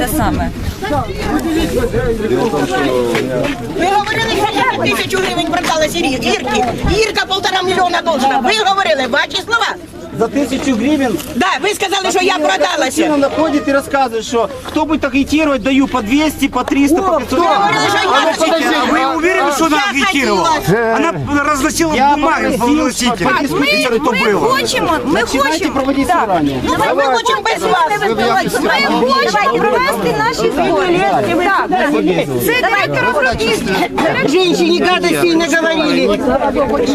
те саме. Ви говорили, що я тисячу гривень продалася Ір- Ірки. Ірка полтора мільйона должна. Ви говорили, ваші слова? За тысячу гривен Да, ви сказали, що я продалася. Находит и рассказывает, что кто будет агитировать, даю по 200, по 300, по 500. говорили, что я А вы а вы уверены, что она агитировала? Она разносила Я бумаги попросил полносителя. подискутировать. То было. хочемо, ми Начинайте проводить собрание. Ну, ми хочемо без вас. Ми хочемо провести наші збори. Так. Це директор агробізнесу. Женщине гадости не говорили.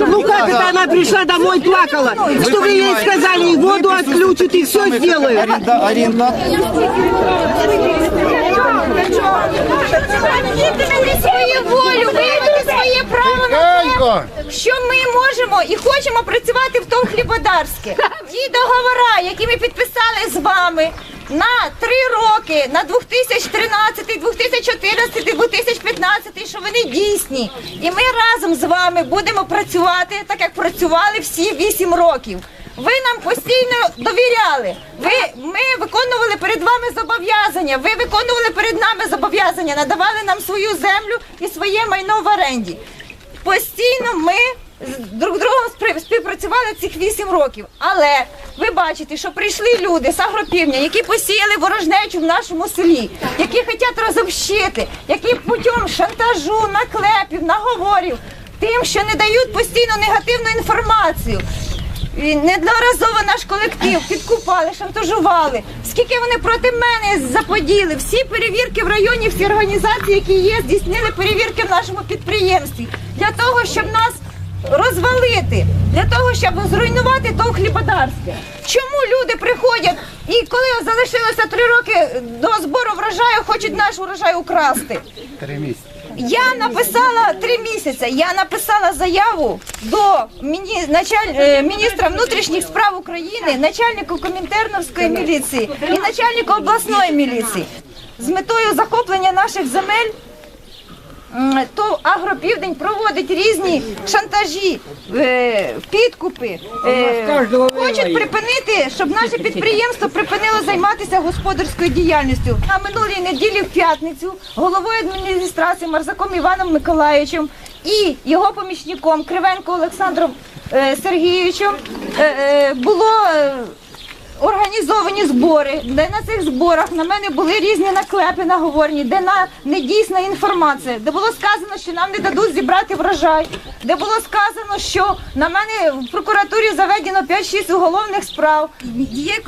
Ну как это она пришла домой плакала? Что вы ей сказали, и воду отключат, и все сделают. Аренда, свою волю, виявити своє право на те, що ми можемо і хочемо працювати в тому хлібодарське. Ті договори, які ми підписали з вами на три роки, на 2013, 2014, 2015, що вони дійсні. І ми разом з вами будемо працювати, так як працювали всі вісім років. Ви нам постійно довіряли. Ви ми виконували перед вами зобов'язання. Ви виконували перед нами зобов'язання, надавали нам свою землю і своє майно в оренді. Постійно ми з друг другом спри- співпрацювали цих вісім років. Але ви бачите, що прийшли люди з агропівня, які посіяли ворожнечу в нашому селі, які хочуть розобщити, які путем шантажу, наклепів, наговорів, тим, що не дають постійно негативну інформацію. І неодноразово наш колектив підкупали, шантажували. Скільки вони проти мене заподіли? Всі перевірки в районі, всі організації, які є, здійснили перевірки в нашому підприємстві для того, щоб нас розвалити, для того, щоб зруйнувати то хлібодарське. Чому люди приходять і коли залишилося три роки до збору врожаю, хочуть наш урожай украсти? Три месяца. Я написала три місяці. Я написала заяву до міні, началь, е, міністра внутрішніх справ України, начальнику Комінтерновської міліції і начальнику обласної міліції з метою захоплення наших земель. То Агропівдень проводить різні шантажі, е, підкупи. е, Хочуть припинити, щоб наше підприємство припинило займатися господарською діяльністю. На минулій неділі в п'ятницю головою адміністрації Марзаком Іваном Миколаївичем і його помічником Кривенко Олександром е, Сергійовичем було. Організовані збори, де на цих зборах на мене були різні наклепи наговорні, де на недійсна інформація, де було сказано, що нам не дадуть зібрати врожай, де було сказано, що на мене в прокуратурі заведено 5-6 уголовних справ.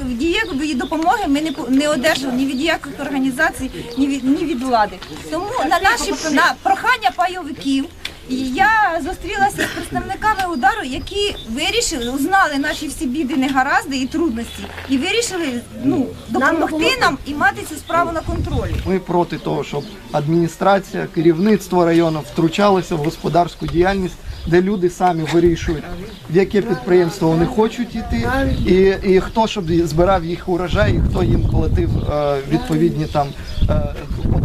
Ніякої допомоги ми не не одержали ні від яких організацій, ні від ні від влади. Тому на наші на прохання пайовиків. І я зустрілася з представниками удару, які вирішили, узнали наші всі біди, негаразди і трудності, і вирішили ну допомогти нам і мати цю справу на контролі. Ми проти того, щоб адміністрація, керівництво району втручалося в господарську діяльність, де люди самі вирішують, в яке підприємство вони хочуть йти, і, і хто щоб збирав їх урожай, і хто їм платив е, відповідні там е,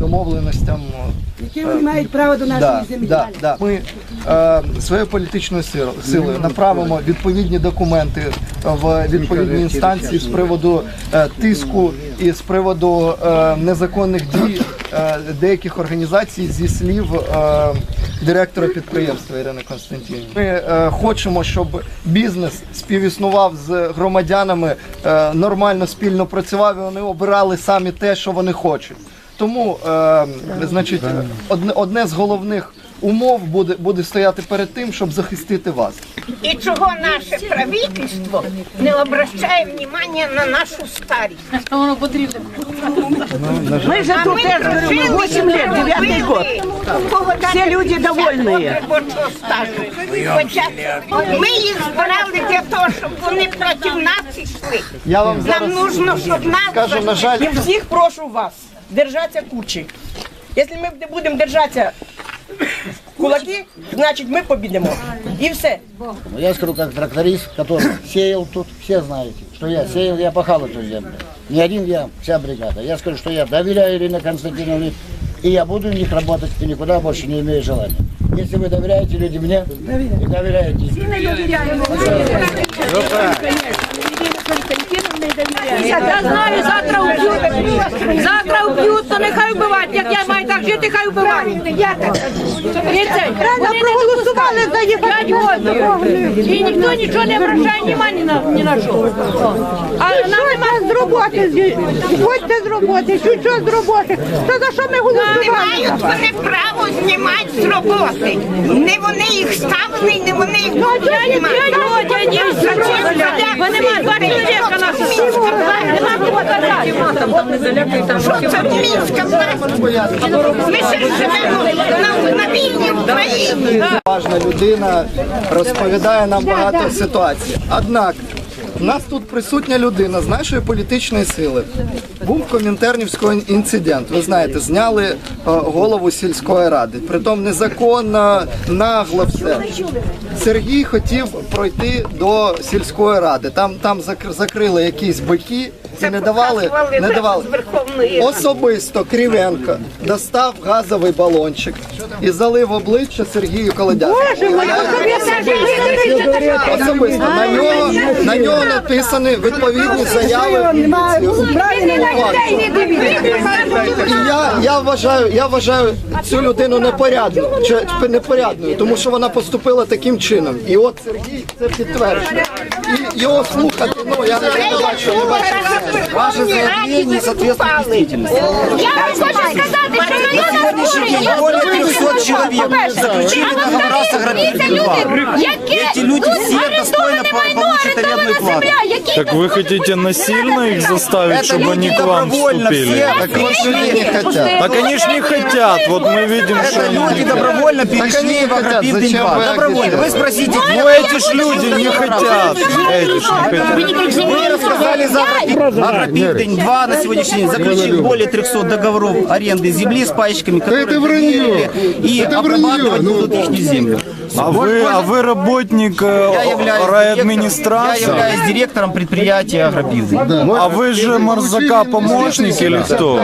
домовленостям. Які вони мають право до Да, да, да. Ми е, своєю політичною сил- силою направимо відповідні документи в відповідні інстанції з приводу е, тиску і з приводу е, незаконних дій е, деяких організацій зі слів е, директора підприємства Ірини Константинівни. Ми е, хочемо, щоб бізнес співіснував з громадянами, е, нормально спільно працював і вони обирали самі те, що вони хочуть. Тому, е, значить, одне, одне з головних умов буде, буде стояти перед тим, щоб захистити вас. І чого наше правительство не обращає внимання на нашу старість? Мы же тут прожили 8 лет, і девятый год. Все люди довольные. робочого стажу. Хоча ми їх збирали для того, щоб вони проти нас йшли. Я вам Нам зараз нужно, щоб нас скажу, на жаль, Я всіх прошу вас держатися кучі. Якщо ми не будемо держатися в кулаки, значить ми побідемо. І все. Ну, Я скажу, как тракторист, который сеял тут, все знаете, что я сеял, я пахал эту землю. Не один я, вся бригада. Я скажу, что я доверяю Ирине Константиновне, и я буду у них работать, и никуда больше не имею желания. Если вы доверяете люди мне, и доверяете. Я знаю, завтра вб'ють. Завтра вб'ють, то нехай вбивають. Як я маю так жити, хай вбивають. Вони проголосували за їх 5 років. І ніхто нічого не обращає уваги ні на, що. А нам нема з роботи, ходьте з роботи, що з роботи. То за що ми Не голосували? Знімати з роботи. Не вони їх ставили, не вони їх. Що це мінська власть? Ми ще живемо на, на вільній Україні. Важна людина розповідає нам багато ситуацій. Однак у нас тут присутня людина з нашої політичної сили. Був комінтернівський інцидент. Ви знаєте, зняли е, голову сільської ради. Притом незаконно, нагло все. Сергій хотів пройти до сільської ради. Там, там зак- закрили якісь бики і не давали, не давали. Особисто Кривенко достав газовий балончик і залив обличчя Сергію Колодяку. Особисто на нього на нього написані відповідні заяви. І я, я вважаю, я вважаю цю людину непорядною, непорядною, тому що вона поступила таким чином. І от Сергій це підтверджує. І його слухати, ну я не бачу, не бачу. Ваше заявление не соответствует действительности. Я вам хочу сказати, що на На сегодняшний день более 300 человек заключили договора с ограбителем. Эти люди все достойно арендную плату. Так вы хотите насильно их заставить, Это чтобы они к вам добровольно вступили? все. Так от люди не хотять. Так они ж не хотят, вот мы видим, что Это они люди добровольно перешли в хотят. Агробизнес Зачем 2. вы Добровольно. Вы спросите, Ну эти ж люди не хотят. Эти ж не хотят. Вы рассказали за Агропиздень 2 на сегодняшний день заключил более 300 договоров аренды земли с паечками, которые вырыли и обрабатывать будут их землю. А вы, а вы работник э, райадминистрации? Являюсь директором предприятия Агробизнес. А вы же Марзака помощник или кто?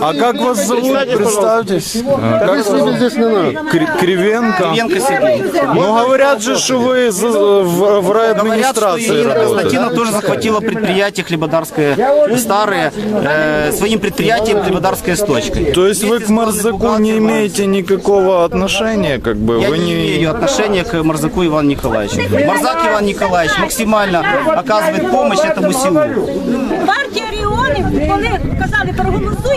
А как вас зовут? Представьтесь. А, Как вас зовут? Кри- Кривенко. Венко Сергей. Ну говорят же, что вы за- в, в райадминистрации Ирина работаете. Тоже захватила предприятие Хлебодарское старое э, своим предприятием Хлебодарская с точкой. То есть вы к Марзаку не имеете никакого отношения, как бы Я вы не имею отношения к Марзаку Ивану Николаевичу. Марзак Иван Николаевич максимально оказывает помощь этому селу. Партія регіонів, коли казали, проголосуйте,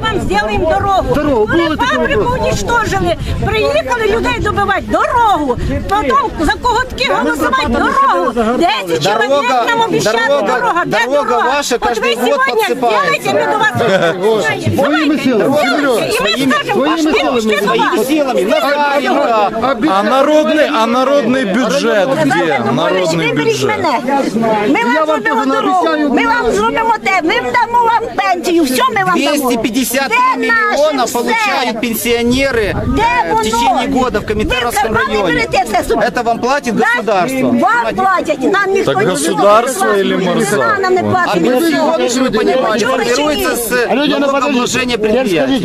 вам зробимо дорогу. Дорогу, Вони фабрику унічтожили. Приїхали людей добивати дорогу. Потім за коготки голосувати дорогу. Десять чоловік Дорога- нам обіцяли дорога- дорога. Де дорога дорога? ваша От ви каждый год сьогодні подсыпается. зробите, ми до вас Давайте, зробите, і ми скажемо, пошли, пішли до Своими вас. силами, Назаренко, А народный, а народный бюджет где? Народный Виберіть бюджет. мене. Ми вам зробимо дорогу, ми вам зробимо те, ми дамо вам пенсію, все ми вам дамо. 253 Де миллиона наше все? получают пенсионеры Де э, в воно? течение года в Коминтерновском Ви самі районе. берете все собі. Это вам платит Да? государство. Вам платять, нам ніхто Так не государство платить. или Марзак? А, нам не А платить. пенсионы, чтобы вы понимали, Чули чи ні? формируется с налогообложения предприятий.